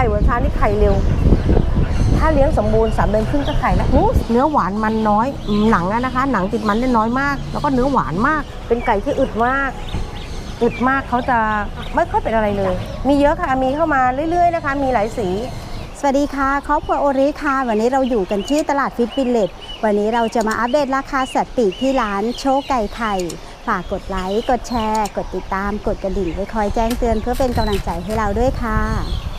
ก่เวอร์ชานี่ไข่เร็ว ถ้าเลี้ยงสมบูรณ์สามเดือนครึ่งก็ไข่แล้วเนื้อหวานมันน้อยหนังนะคะ หนังติดมันได้น้อยมาก แล้วก็เนื้อหวานมาก เป็นไก่ที่อึดมากอึดมากเขาจะไม่ค่อยเป็นอะไรเลย มีเยอะค่ะมีเข้ามาเรื่อย ๆ นะคะ มีหลายสีสวัสดีค่ะ ครอบครัวโอริค่ะ วันนี้เราอยู่กันที่ตลาดฟิตวิลเลจวันนี้เราจะมาอัปเดตราคาสัตว์ปีกที่ร้านโชคไก่ไข่ ฝากกดไลค์ กดแชร์ กดติดตาม กดกระดิ่งไว้คอยแจ้งเตือนเพื่อเป็นกำลังใจให้เราด้วยค่ะ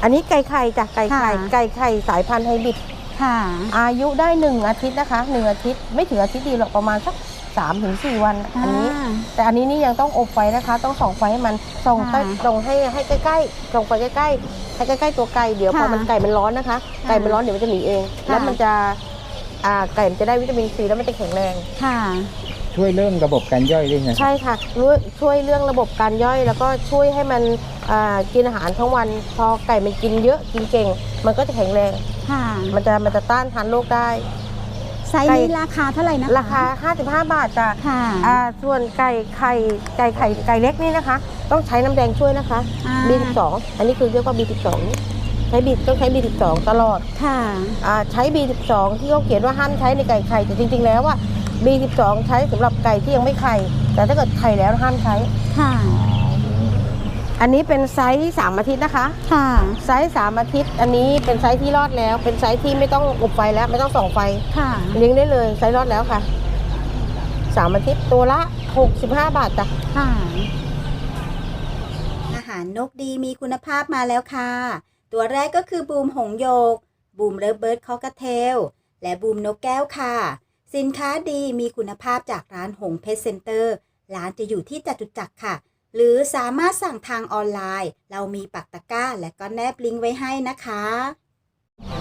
อันนี้ไก่ไข่จากไก่ไข่ค่ะ ไก่ไข่สายพันธุ์ไฮบริดค่ะ อายุได้หนึ่งอาทิตย์นะคะหนึ่งอาทิตย์ไม่ถึงอาทิตย์ดีหรอกประมาณสักสามถึงสี่วันอันนี้อ่าแต่อันนี้นี่ยังต้องอบไฟนะคะ ต้องส่องไฟให้มันส่องค่ะใต้ส่องให้ให้ใกล้ๆส่องไฟใกล้ๆให้ใกล้ๆตัวไก่เดี๋ยวค่ะพอมันไก่มันร้อนนะคะค่ะไก่มันร้อนเดี๋ยวมันจะหนีเอง ค่ะ แล้วมันจะอ่าไก่มันจะได้วิตามินซีแล้วมันจะแข็งแรง ค่ะ ช่วยเรื่องระบบการย่อยด้วยนะใช่ค่ะช่วยช่วยเรื่องระบบการย่อย แล้วก็ช่วยให้มันอ่ากินอาหารทั้งวัน พอไก่มันกินเยอะกินเก่ง มันก็จะแข็งแรงค่ะมันจะมันจะต้านทานโรคได้ไซส์นี้ราคาเท่าไหร่นะคะราคา 55 บาทจ้ะค่ะอ่าส่วนไก่ไข่ไก่ไข่ไก่เล็กนี่นะคะ ต้องใช้น้ำแดงช่วยนะคะอ่า B12 อันนี้คือเรียกว่า B12 ใช้บีต้องใช้ B12 ตลอด ค่ะ อ่า ใช้ B12 ที่เขาเขียนว่าห้ามใช้ในไก่ไข่แต่จริง ๆ แล้วว่า B12 ใช้สำหรับไก่ที่ยังไม่ไข่ แต่ถ้าเกิดไข่แล้วห้ามใช้ ค่ะ อันนี้เป็นไซส์3อาทิตย์นะคะ ค่ะ ไซส์3อาทิตย์ อันนี้เป็นไซส์ที่รอดแล้ว เป็นไซส์ที่ไม่ต้องอบไฟแล้วไม่ต้องส่องไฟ ค่ะ เลี้ยงได้เลยไซส์รอดแล้วค่ะสามอาทิตย์ตัวละ 65 บาทจ้ะ ค่ะ อาหารนกดีมีคุณภาพมาแล้วค่ะ ตัวแรกก็คือบูมหงโยก บูมเลิฟเบิร์ดคอกเทล และบูมนกแก้วค่ะ สินค้าดีมีคุณภาพจากร้านหงเพชรเซ็นเตอร์ ร้านจะอยู่ที่จตุจักรค่ะ หรือสามารถสั่งทางออนไลน์ เรามีปักตะกร้า และก็แนบลิงก์ไว้ให้นะคะ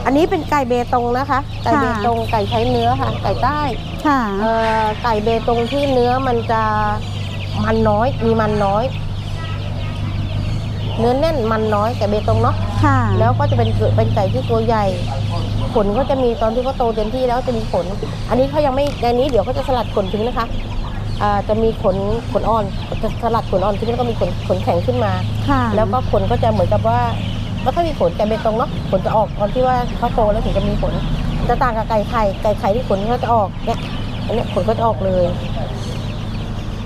อันนี้เป็นไก่เบตงนะคะ ไก่เบตงไก่ใช้เนื้อค่ะ ไก่ใต้ค่ะเอ่อไก่เบตงที่เนื้อมันจะมันน้อย มีมันน้อย เนื้อแน่นมันน้อยไก่เบตงเนาะค่ะ แล้วก็จะเป็นเกิดเป็นไก่ที่ตัวใหญ่ ขนก็จะมีตอนที่เขาโตเต็มที่แล้วจะมีขน อันนี้เขายังไม่ในนี้เดี๋ยวเขาจะสลัดขนทิ้งนะคะอ่าจะมีขนขนอ่อนจะสลัดขนอ่อนทิ้งแล้วก็มีขนขนแข็งขึ้นมาค่ะแล้วก็ขนก็จะเหมือนกับว่าไม่ค่อยมีขนไก่เบตงเนาะขนจะออกตอนที่ว่าเขาโตแล้วถึงจะมีขนจะต่างกับไก่ไข่ไก่ไข่ที่ขนเขาจะออกเนี่ยอันเนี้ยขนก็จะออกเลย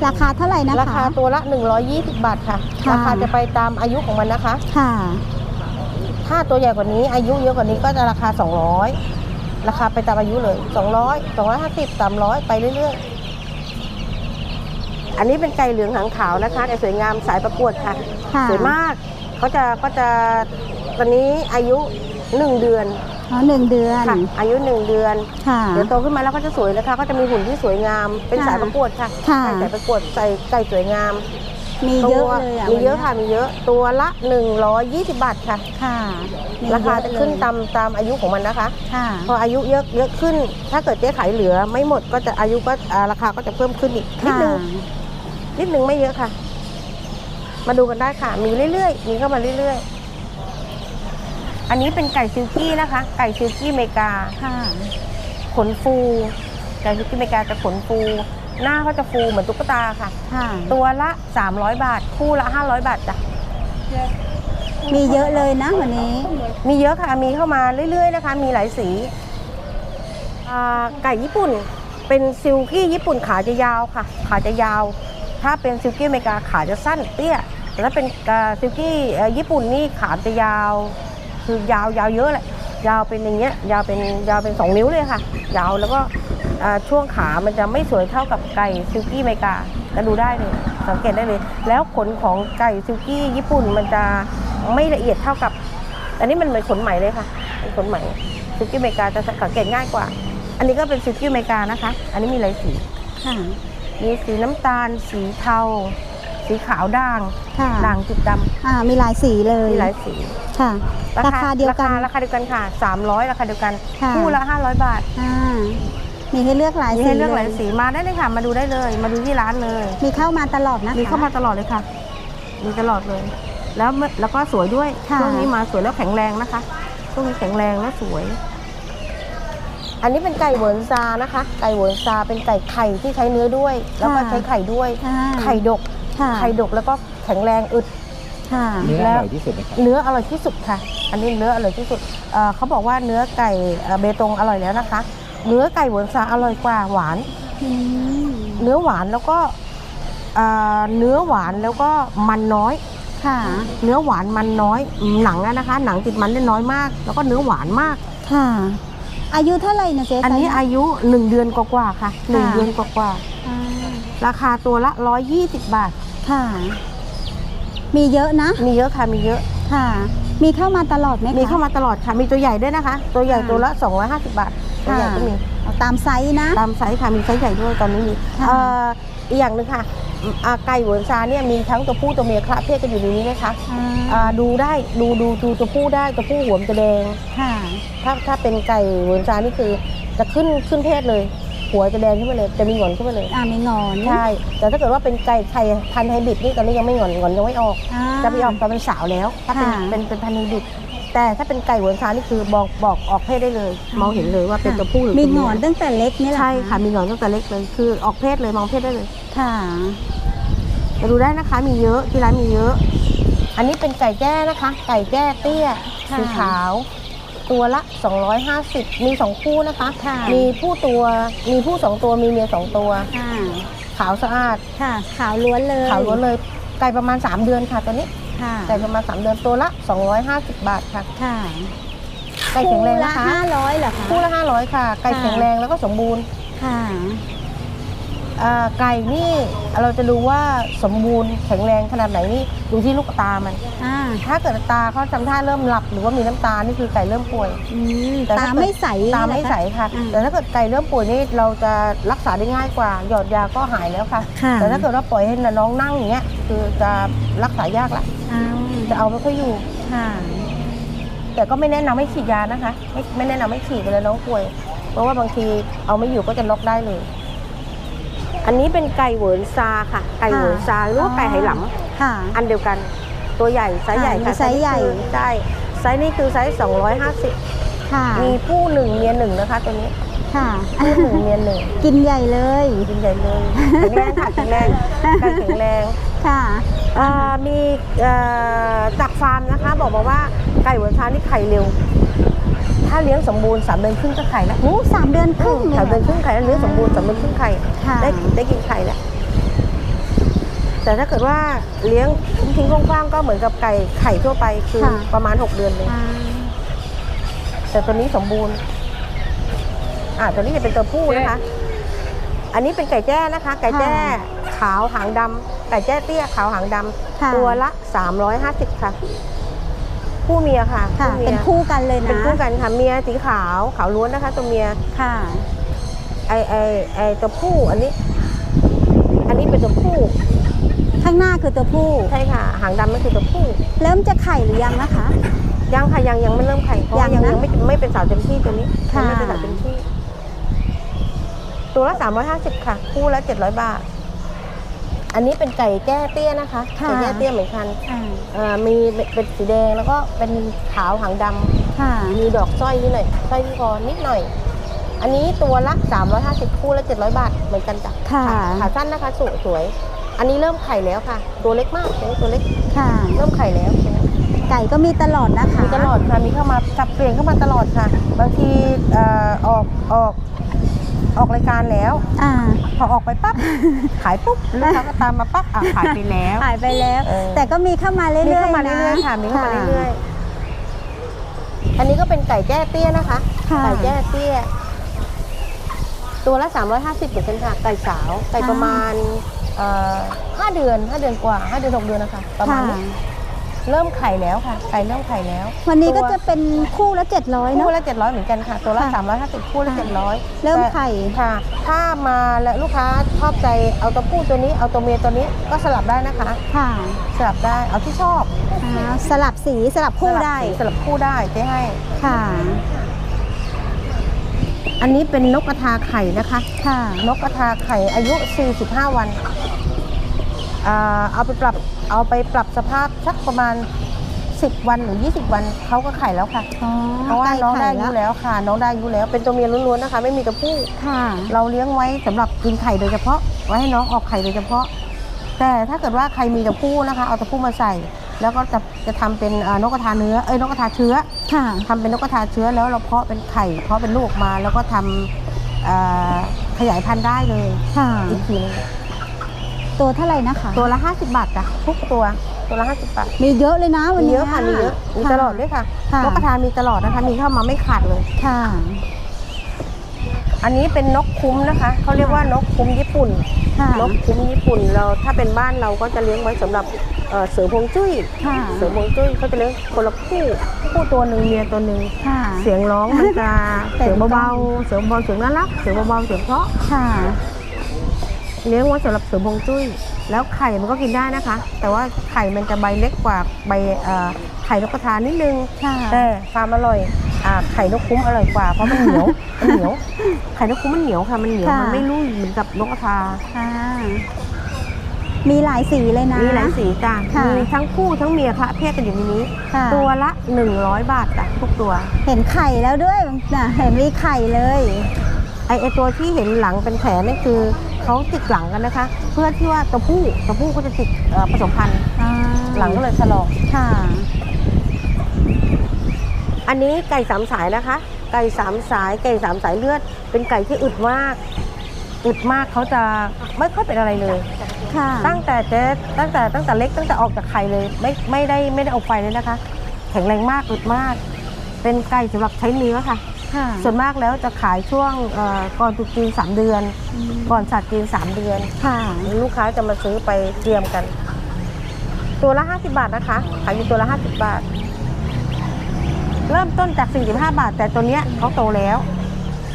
ราคาเท่าไหร่นะคะราคาตัวละ 120 บาทค่ะค่ะราคาจะไปตามอายุของมันนะคะ ค่ะ ถ้าตัวใหญ่กว่านี้อายุเยอะกว่านี้ก็จะราคา 200 ราคาไปตามอายุเลย 200 250 300 ไปเรื่อยๆ อันนี้เป็นไก่เหลืองหางขาวนะคะไก่สวยงามสายประกวดค่ะค่ะสวยมากเขาจะก็จะตอนนี้อายุ 1 เดือนอ๋อหนึ่งเดือนค่ะอายุ1เดือนค่ะเดี๋ยวโตขึ้นมาแล้วก็จะสวยนะคะ ก็จะมีหุ่นที่สวยงามเป็นค่ะสายประกวดค่ะค่ะไก่สายประกวดใส่ไก่สวยงาม มีเยอะเลยอะมีเยอะวันค่ะนี้มีเยอะตัวละ 120 บาทค่ะ ค่ะมีราคาเยอจะเลยขึ้นตามตามอายุของมันนะคะ ค่ะ พออายุเยอะเยอะขึ้น ถ้าเกิดเจ๊ขายเหลือไม่หมดก็จะอายุก็อ่าราคาก็จะเพิ่มขึ้นอีกนิดค่ะนึงนิดนึงไม่เยอะค่ะ มาดูกันได้ค่ะ มีเรื่อยๆมีเข้ามาเรื่อยๆ อันนี้เป็นไก่ซิลกี้นะคะ ไก่ซิลกี้เมกา ค่ะ ขนฟูไก่ซิลกี้เมกาจะขนฟู หน้าเขาจะฟูเหมือนตุ๊กตาค่ะ ค่ะ ตัวละ 300 บาท คู่ละ 500 บาทจ้ะมีเยอะเลยนะวันนี้ มีเยอะค่ะ มีเข้ามาเรื่อยๆนะคะ มีหลายสีอ่าไก่ญี่ปุ่นเป็นซิลกี้ญี่ปุ่นขาจะยาวค่ะ ขาจะยาว ถ้าเป็นซิลกี้อเมริกาขาจะสั้นเตี้ยแต่ถ้าเป็นอ่าซิลกี้เอ่อญี่ปุ่นนี่ขาจะยาว คือยาวยาวเยอะแหละยาวเป็นอย่างเงี้ยยาวเป็นยาวเป็นสองนิ้วเลยค่ะ ยาวแล้วก็อ่า ช่วงขามันจะไม่สวยเท่ากับไก่ซิลกี้อเมริกาก็ดูได้เลยสังเกตได้เลย แล้วขนของไก่ซิลกี้ญี่ปุ่นมันจะไม่ละเอียดเท่ากับ อันนี้มันเหมือนขนไหมเลยค่ะเป็นขนไหมซิลกี้อเมริกาจะสังเกตง่ายกว่า อันนี้ก็เป็นซิลกี้อเมริกานะคะ อันนี้มีหลายสีค่ะมีสีน้ำตาล สีเทา สีขาวด่างค่ะด่างจุดดำอ่ามีหลายสีเลยมีหลายสีค่ะ ราคาเดียวกันราคาราคาเดียวกันค่ะ300ราคาเดียวกันค่ะคู่ละ500 บาทอ่า มีให้เลือกหลายมีสีให้เลือกหลายเลยสีมาได้เลยค่ะ มาดูได้เลย มาดูที่ร้านเลย มีเข้ามาตลอดนะคะ มีเข้ามาตลอดเลยค่ะ มีตลอดเลย แล้วเมื่อแล้วก็สวยด้วยค่ะช่วงนี้มาสวยแล้วแข็งแรงนะคะช่วงนี้แข็งแรงและสวย อันนี้เป็นไก่เหวินซานะคะ ไก่เหวินซาเป็นไก่ไข่ที่ใช้เนื้อด้วย แล้วก็ใช้ไข่ด้วย ค่ะ ไข่ดก ค่ะไข่ดกแล้วก็แข็งแรงอึด ค่ะเนื้อแล้อวร่อยที่สุดนะครับเนื้ออร่อยที่สุดค่ะ อันนี้เนื้ออร่อยที่สุดเอ่อเขาบอกว่าเนื้อไก่เอ่อเบตงอร่อยแล้วนะคะ เนื้อไก่เหวนซาอร่อยกว่าหวานอืมเนื้อหวานแล้วก็เอ่อเนื้อหวานแล้วก็มันน้อยค่ะ เนื้อหวานมันน้อยหนังอะนะคะ หนังติดมันได้น้อยมาก แล้วก็เนื้อหวานมากค่ะ อายุเท่าไหร่นะเจ๊อันนี้ไซส์อายุ1เดือนกว่าๆค่ะหนึ่งค่ะเดือนกว่าอ่าๆราคาตัวละ120บาทค่ะ มีเยอะนะ มีเยอะค่ะมีเยอะค่ะ มีเข้ามาตลอดไหมคะมีเข้ามาตลอดค่ะ มีตัวใหญ่ด้วยนะคะ ตัวใหญ่ค่ะตัวละ 250 บาท ตัวใหญ่ก็มีเอาตามไซส์นะ ตามไซส์ค่ะ มีไซส์ใหญ่ด้วยตอนนี้มีค่ะเอ่ออีกอย่างหนึ่งค่ะอืมอ่าไก่เหวินซาเนี่ยมีทั้งตัวผู้ตัวเมียคละเพศกันอยู่ในนี้นะคะอ่าอ่าดูได้ดูดูดูตัวผู้ได้ตัวผู้หัวมันจะแดงค่ะถ้าถ้าเป็นไก่เหวินซานี่คือจะขึ้นขึ้นเพศเลย หัวจะแดงขึ้นมาเลยจะมีหงอนขึ้นมาเลยอ่ามีงอนใช่แต่ถ้าเกิดว่าเป็นไก่ไข่พันธุ์ไฮบริดนี่ตอนนี้ยังไม่หงอนหงอนยังไม่ออกอ่าจะไปออกตอนเป็นสาวแล้ว ถ้าเป็นค่ะเป็นเป็นพันธุ์ไฮบริดแต่ถ้าเป็นไก่เหวินซานี่คือบอกบอกออกเพศได้เลย มองเห็นเลยว่าเป็นตัวผู้หรือมีตัวหงเมีอนยตั้งแต่เล็กนี่แหละใช่ค่ะมีหงอนตั้งแต่เล็กเลยคือออกเพศเลยมองเพศได้เลย ค่ะมาดูได้นะคะมีเยอะที่ร้านมีเยอะ อันนี้เป็นไก่แจ้นะคะ ไก่แจ้เตี้ยค่ะสีขาว ตัวละ 250 มี 2 คู่นะคะ ค่ะ มีผู้ตัว มีผู้ 2 ตัว มีเมีย 2 ตัว อ่าขาวสะอาด ค่ะ ขาวล้วนเลยขาวล้วนเลย ไก่ประมาณ 3 เดือนค่ะตัวนี้ ค่ะไก่ประมาณ 3 เดือนตัวละ 250 บาทค่ะ ค่ะไก่แข็งแรงคู่ละนะคะ ห้าร้อยเหรอคะ คู่ละ 500 ค่ะ ไก่ค่ะ แข็งแรงแล้วก็สมบูรณ์ ค่ะอ่า ไก่นี่เราจะดูว่าสมบูรณ์แข็งแรงขนาดไหนนี่ดูที่ลูกตามัน อ่าถ้าเกิดตาเขาทำท่าเริ่มหลับหรือว่ามีน้ำตานี่คือไก่เริ่มป่วย อืมแต่ตาถ้าเกิดไม่ใสตาไม่ใสค่ะอืมแต่ถ้าเกิดไก่เริ่มป่วยนี่เราจะรักษาได้ง่ายกว่า หยอดยาก็หายแล้วค่ะ ค่ะ แต่ถ้าเกิดว่าปล่อยให้น้องนั่งอย่างเงี้ยคือจะรักษายากละอ้าวจะเอาไม่ค่อยอยู่ ค่ะแต่ก็ไม่แนะนำให้ฉีดยานะคะ ไม่ไม่แนะนำให้ฉีดเวลาน้องป่วย เพราะว่าบางทีเอาไม่อยู่ก็จะน็อกได้เลย อันนี้เป็นไก่เหวินซาค่ะ ไก่เหวินซาหรือว่าไก่ไหหลำค่ะ อันเดียวกัน ตัวใหญ่ไซส์ใหญ่อ่าค่ะมีไซส์ใหญ่นี้คือใช่ไซส์นี้คือไซส์250ค่ะ มีผู้หนึ่งเมียหนึ่งนะคะตัวนี้ค่ะผู้หนึ่งเมียหนึ่งกินใหญ่เลยกินใหญ่เลยแข็งแรงค่ะแข็งแรงไก่แข็งแรงค่ะเอ่อมีเอ่อจากฟาร์มนะคะ บอกมาว่าไก่หัวช้างนี่ไข่เร็ว ถ้าเลี้ยงสมบูรณ์สามเดือนครึ่งก็ไข่แล้วโอ้สามเดือนครึ่งเลยสามเดือนครึ่งไข่แล้วเลี้ยงสมบูรณ์สามเดือนครึ่งไข่ค่ะได้ได้กินไข่แล้วแต่ถ้าเกิดว่าเลี้ยงทิ้งๆกว้างๆก็เหมือนกับไก่ไข่ทั่วไปคือค่ะ ประมาณ 6 เดือนเลยอ่าแต่ตัวนี้สมบูรณ์ อ่าตัวนี้จะเป็นตัวผู้นะคะ อันนี้เป็นไก่แจ้นะคะ ไก่แจ้ขาวหางดำไก่แจ้เตี้ยขาวหางดำค่ะ ตัวละ 350 ค่ะ ผู้เมียค่ะค่ะผู้มียเป็นคู่กันเลยนะ เป็นคู่กันค่ะเมียสีขาวขาวล้วนนะคะ ตัวเมียค่ะ ไอไอไอตัวผู้อันนี้ อันนี้เป็นตัวผู้ข้างหน้าคือตัวผู้ใช่ค่ะ หางดำนั่นคือตัวผู้ เริ่มจะไข่หรือยังนะคะ ยังค่ะยังยังไม่เริ่มไข่เพราะว่ายัยังงนะยังไม่ไม่เป็นสาวเต็มที่ตัวนี้ค่ะ ยังไม่เป็นสาวเต็มที่ ตัวละ350ค่ะ คู่ละ700บาท อันนี้เป็นไก่แก้เตี้ยนะคะค่ะไก่แก้เตี้ยเหมือนกันอ่าเอ่อมีเป็นสีแดงแล้วก็เป็นขาวหางดำค่ะมีดอกสร้อยนิดหน่อยสร้อยที่คอนิดหน่อย อันนี้ตัวละ 350 คู่ละ700 บาทเหมือนกันจ้ะค่ะขาสั้นนะคะสวยสวย อันนี้เริ่มไข่แล้วค่ะ ตัวเล็กมากตัวเล็กค่ะเริ่มไข่แล้วไก่ก็มีตลอดนะคะมีตลอดค่ะมีเข้ามาสับเปลี่ยนเข้ามาตลอดค่ะ บางทีเอ่อออกออก ออกรายการแล้ว อ่า พอออกไปปั๊บ ขายปุ๊บลูกค้าก็ตามมาปั๊บอะขายไปแล้ว หายไปแล้ว เออ แต่ก็มีเข้ามาเรื่อยๆมีเข้ามานะเรื่อยๆค่ะมีเข้ามาเรื่อยๆอันนี้ก็เป็นไก่แจ้เตี้ยนะคะค่ะ ไก่แจ้เตี้ย ตัวละ 350เหมือนกันค่ะ ไก่สาว ไก่ประมาณเอ่อห้าเดือนห้าเดือนกว่าห้าเดือนหกเดือนนะคะ ประมาณค่ะนี้ เริ่มไข่แล้วค่ะไก่เริ่มไข่แล้ว วันนี้ก็ตัวจะเป็นคู่ละเจ็ดร้อยเนาะ คู่ละ700เหมือนกันค่ะ ตัวละค่ะ350 คู่ละค่ะ 700เริ่มแต่ไข่ ค่ะ ถ้ามาแล้วลูกค้าชอบใจเอาตัวผู้ตัวนี้เอาตัวเมียตัวนี้ก็สลับได้นะคะ ค่ะสลับได้เอาที่ชอบอ่าสลับสีสลับคู่ได้ สลับคู่ได้เจ๊ให้ ค่ะ อันนี้เป็นนกกระทาไข่นะคะ ค่ะ นกกระทาไข่อายุ 45 วันอ่า เอาไปปรับเอาไปปรับสภาพสักประมาณ 10 วันหรือ 20 วันเขาก็ไข่แล้วค่ะอ๋อเพราะว่าน้องได้อายุแล้วแล้วค่ะ น้องได้อายุแล้วเป็นตัวเมียล้วนๆนะคะ ไม่มีตัวผู้ค่ะ เราเลี้ยงไว้สำหรับกินไข่โดยเฉพาะ ไว้ให้น้องออกไข่โดยเฉพาะ แต่ถ้าเกิดว่าใครมีตัวผู้นะคะเอาตัวผู้มาใส่ แล้วก็จะจะทำเป็นเอ่อนกกระทาเนื้อเอ้ยนกกระทาเชื้อค่ะทำเป็นนกกระทาเชื้อแล้วเราเพาะเป็นไข่เพาะเป็นลูกมาแล้วก็ทำเอ่อขยายพันธุ์ได้เลยค่ะอีกทีนึง ตัวเท่าไหร่นะคะ ตัวละ 50 บาทจ้ะทุกตัวตัวละ50บาทมีเยอะเลยนะวันมีนี้ เยอะค่ะมีเยอะมีตลอดด้วยค่ะค่ะ นกกระทามีตลอดนะคะ มีเข้ามาไม่ขาดเลย ค่ะ อันนี้เป็นนกคุ้มนะคะเขาเรียกว่านกคุ้มญี่ปุ่น ค่ะ นกคุ้มญี่ปุ่นเราถ้าเป็นบ้านเราก็จะเลี้ยงไว้สำหรับเอ่อเสือพวงจุ้ยค่ะ เสือพวงจุ้ยเขาจะเลี้ยงคนละคู่คู่ตัวหนึ่งเมียตัวหนึ่งค่ะ เสียงร้องมันจะแต่เสียงก็เบาๆเสียงเบาๆเสียงน่ารักเสียงเบาๆเสียงเพราะค่ะ เลี้ยงไว้สำหรับเสือพวงจุ้ย แล้วไข่มันก็กินได้นะคะ แต่ว่าไข่มันจะใบเล็กกว่าใบเอ่อไข่นกกระทานิดนึงค่ะแต่ความอร่อยอ่าไข่นกคุ้มอร่อยกว่าเพราะมันเหนียวมันเหนียว ไข่นกคุ้มมันเหนียวค่ะมันเหนียวค่ะมันไม่รุ่ยเหมือนกับนกกระทาค่ะมีหลายสีเลยนะ มีหลายสีจ้ะค่ะมีทั้งคู่ทั้งเมียคละเพศกันอยู่ในนี้ค่ะตัวละ 100 บาทจ้ะทุกตัว เห็นไข่แล้วด้วยน่ะเห็นมีไข่เลย ไอไอตัวที่เห็นหลังเป็นแผลนี่คือ เขาติดหลังกันนะคะ เพื่อที่ว่าตัวผู้ตัวผู้ก็จะติดเอ่อผสมพันธุ์อ่าหลังก็เลยถลอกค่ะ อันนี้ไก่สามสายนะคะ ไก่สามสายไก่สามสายเลือด เป็นไก่ที่อึดมากอึดมากเขาจะไม่ค่อยเป็นอะไรเลยค่ะตั้งแต่เจ๊ตั้งแต่ตั้งแต่เล็กตั้งแต่ออกจากไข่เลย ไม่ไม่ได้ไม่ได้เอาไฟเลยนะคะ แข็งแรงมากอึดมาก เป็นไก่สำหรับใช้เนื้อค่ะค่ะ ส่วนมากแล้วจะขายช่วงเอ่อก่อนตรุษจีนสามเดือน ก่อนศาสตร์จีนสามเดือนค่ะลูกค้าจะมาซื้อไปเตรียมกัน ตัวละ 50 บาทนะคะขายอยู่ตัวละ 50 บาท เริ่มต้นจาก 45 บาท แต่ตัวเนี้ยเขาโตแล้ว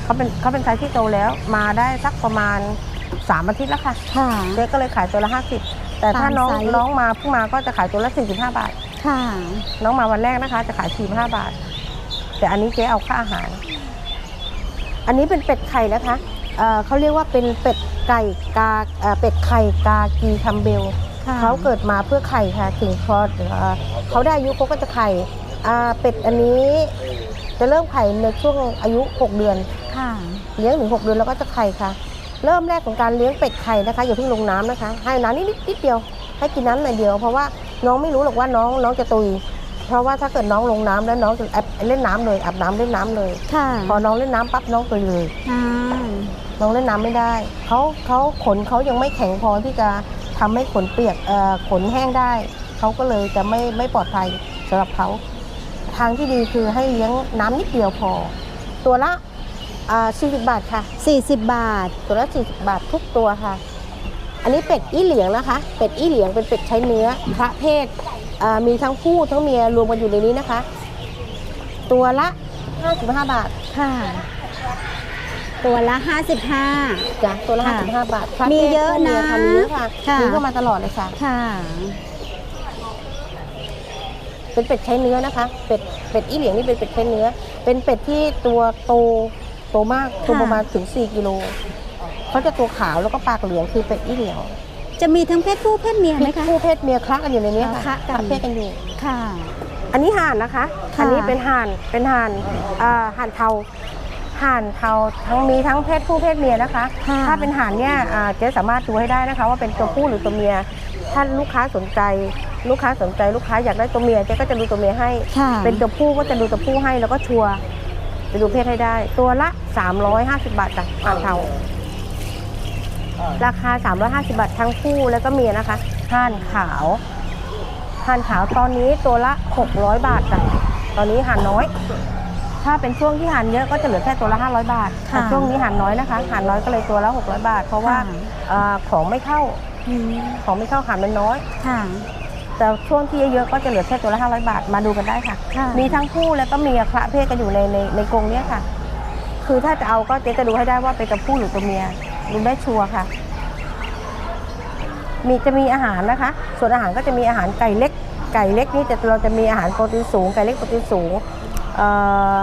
เขาเป็นเขาเป็นไซส์ที่โตแล้ว มาได้สักประมาณ3อาทิตย์แล้วค่ะค่ะเจ๊ก็เลยขายตัวละ50แต่ถ้าตามน้องไซส์น้องมาเพิ่งมาก็จะขายตัวละ45บาท ค่ะ น้องมาวันแรกนะคะ จะขาย45บาท แต่อันนี้เจ๊เอาค่าอาหาร อันนี้เป็นเป็ดไข่นะคะเอ่อเขาเรียกว่าเป็นเป็ดไก่กาเอ่อเป็ดไข่กากีคัมเบลค่ะเขาเกิดมาเพื่อไข่ค่ะถึงพอเอ่อเขาได้อายุเขาก็จะไข่อ่าเป็ดอันนี้จะเริ่มไข่ในช่วงอายุ 6 เดือนค่ะเลี้ยงถึง6เดือนแล้วก็จะไข่ค่ะ เริ่มแรกของการเลี้ยงเป็ดไข่นะคะอย่าเพิ่งลงน้ำนะคะ ให้น้ำนิดนิดนิดเดียว ให้กินน้ำหน่อยเดียวเพราะว่าน้องไม่รู้หรอกว่าน้องน้องจะตุย เพราะว่าถ้าเกิดน้องลงน้ำแล้วน้องจะแอบเล่นน้ำเลยอาบน้ำเล่นน้ำเลย ค่ะพอน้องเล่นน้ำปั๊บน้องตุยเลย อ่าน้องเล่นน้ำไม่ได้เขาเขาขนเขายังไม่แข็งพอที่จะทำให้ขนเปียกเอ่อขนแห้งได้เขาก็เลยจะไม่ไม่ปลอดภัยสำหรับเขาทางที่ดีคือให้เลี้ยงน้ำนิดเดียวพอ ตัวละอ่า40บาทค่ะ 40 บาท ตัวละ40บาททุกตัวค่ะ อันนี้เป็ดอี้เหลียงนะคะ เป็ดอี้เหลียงเป็นเป็ดใช้เนื้อพระเพศอ่า มีทั้งผู้ทั้งเมียรวมกันอยู่ในนี้นะคะ ตัวละ 55 บาทค่ะ ตัวละจ้ะตัวละ ค่ะ55 บาทพรมีพศเยอะนะผู้มีพันธุ์นี้ค่ะค่ะมีเข้ามาตลอดเลยค่ะ55ค่ะ เป็นเป็ดใช้เนื้อนะคะ เป็ดเป็ดอี้เหลียงนี่เป็นเป็ดใช้เนื้อ เป็นเป็ดที่ตัวโตโตมากตัวค่ะ ประมาณถึง 4 กิโลเขาจะตัวขาวแล้วก็ปากเหลืองคือเป็ดอี้เหลียง จะมีทั้งเพศผู้เพศเมียไหมคะคู่เพศเมียคละกันอยู่ในนี้อ๋อค่ะคละกันเพศกันอยู่ค่ะ อันนี้ห่านนะคะค่ะอันนี้เป็นห่านเป็นห่านอ่าห่านเทาห่านเทาทั้งมีทั้งเพศผู้เพศเมียนะคะค่ะถ้าเป็นห่านเนี่ยอ่าเจ๊สามารถดูให้ได้นะคะ ว่าเป็นตัวผู้หรือตัวเมีย ถ้าลูกค้าสนใจ ลูกค้าสนใจลูกค้าอยากได้ตัวเมียเจ๊ก็จะดูตัวเมียให้ค่ะเป็นตัวผู้ก็จะดูตัวผู้ให้แล้วก็ชัวร์จะดูเพศให้ได้ ตัวละ 350 บาทจ้ะห่านเทา ราคา 350 บาททั้งคู่แล้วก็เมียนะคะห่านขาวห่านขาวตอนนี้ตัวละ 600 บาทจ้ะตอนนี้ห่านน้อย ถ้าเป็นช่วงที่ห่านเยอะก็จะเหลือแค่ตัวละ 500 บาทค่ะแต่ช่วงนี้ห่านน้อยนะคะห่านน้อยก็เลยตัวละ 600 บาท เพราะว่าค่ะเอ่อของไม่เข้าอืมของไม่เข้าห่านมันน้อยค่ะแต่ช่วงที่เยอะๆก็จะเหลือแค่ตัวละ500 บาทมาดูกันได้ค่ะค่ะมีทั้งคู่แล้วก็เมียคละเพศกันอยู่ในในในกรงเนี้ยค่ะ คือถ้าจะเอาก็เจ๊จะดูให้ได้ว่าเป็นตัวผู้หรือตัวเมีย ดูได้ชัวร์ค่ะ มีจะมีอาหารนะคะ ส่วนอาหารก็จะมีอาหารไก่เล็ก ไก่เล็กนี่จะเราจะมีอาหารโปรตีนสูง ไก่เล็กโปรตีนสูงเอ่อ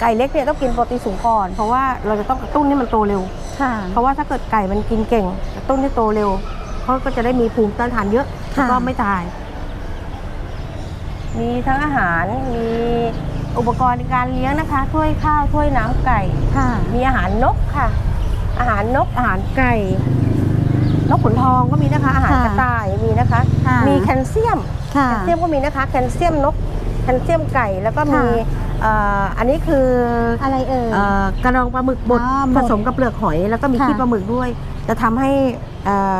ไก่เล็กเนี่ยต้องกินโปรตีนสูงก่อน เพราะว่าเราจะต้องกระตุ้นให้มันโตเร็วค่ะเพราะว่าถ้าเกิดไก่มันกินเก่งกระตุ้นให้โตเร็วเขาก็จะได้มีภูมิต้านทานเยอะค่ะแล้วก็ไม่ตาย มีทั้งอาหารมีอุปกรณ์ในการเลี้ยงนะคะถ้วยข้าวถ้วยน้ำไก่ค่ะมีอาหารนกค่ะ อาหารนกอาหารไก่ นกขุนทองก็มีนะคะ อาหารค่ะกระต่ายมีนะคะ ค่ะมีแคลเซียมค่ะแคลเซียมก็มีนะคะ แคลเซียมนก แคลเซียมไก่แล้วก็มีค่ะ เอ่ออันนี้คืออะไรเอ่ย เอ่อกระดองปลาหมึกบดอ๋อบดผสมกับเปลือกหอย แล้วก็มีค่ะขี้ปลาหมึกด้วย จะทำให้เอ่อ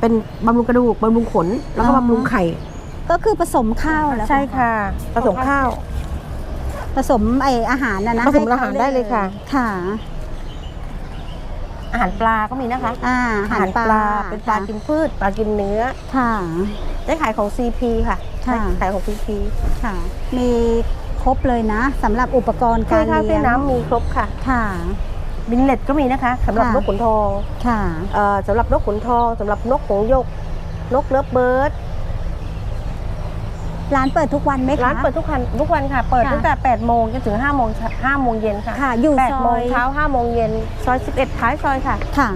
เป็นบำรุงกระดูกบำรุงขนแล้วก็อ๋อ บำรุงไข่ก็คือผสมข้าวแล้วใช่ค่ะผสมข้าว ผสมไออาหารนะนะผสมให้อาหารได้เลยค่ะ ค่ะ อาหารปลาก็มีนะคะอ่าอาหารปลาเป็นปลากินพืช ปลากินเนื้อค่ะ ได้ขายของ CP ค่ะค่ะขายของ CP ค่ะ มีครบเลยนะสำหรับอุปกรณ์ใช่การค่ะเลี้เส้ยนงน้ำมีครบค่ะค่ะบินเน็ตก็มีนะคะสำหรับค่ะนกขุนทองค่ะเอ่อสำหรับนกขุนทองสำหรับนกหงส์หยก นกเลิฟเบิร์ด ร้านเปิดทุกวันไหมคะ ร้านเปิดทุกวันทุกวันค่ะ เปิดค่ะตั้งแต่8โมงจนถึง5โมง5โมงเย็นค่ะค่ะอยู่ซ8โมองยเช้า5โมงเย็นซอย 11ท้ายซอยค่ะ ค่ะ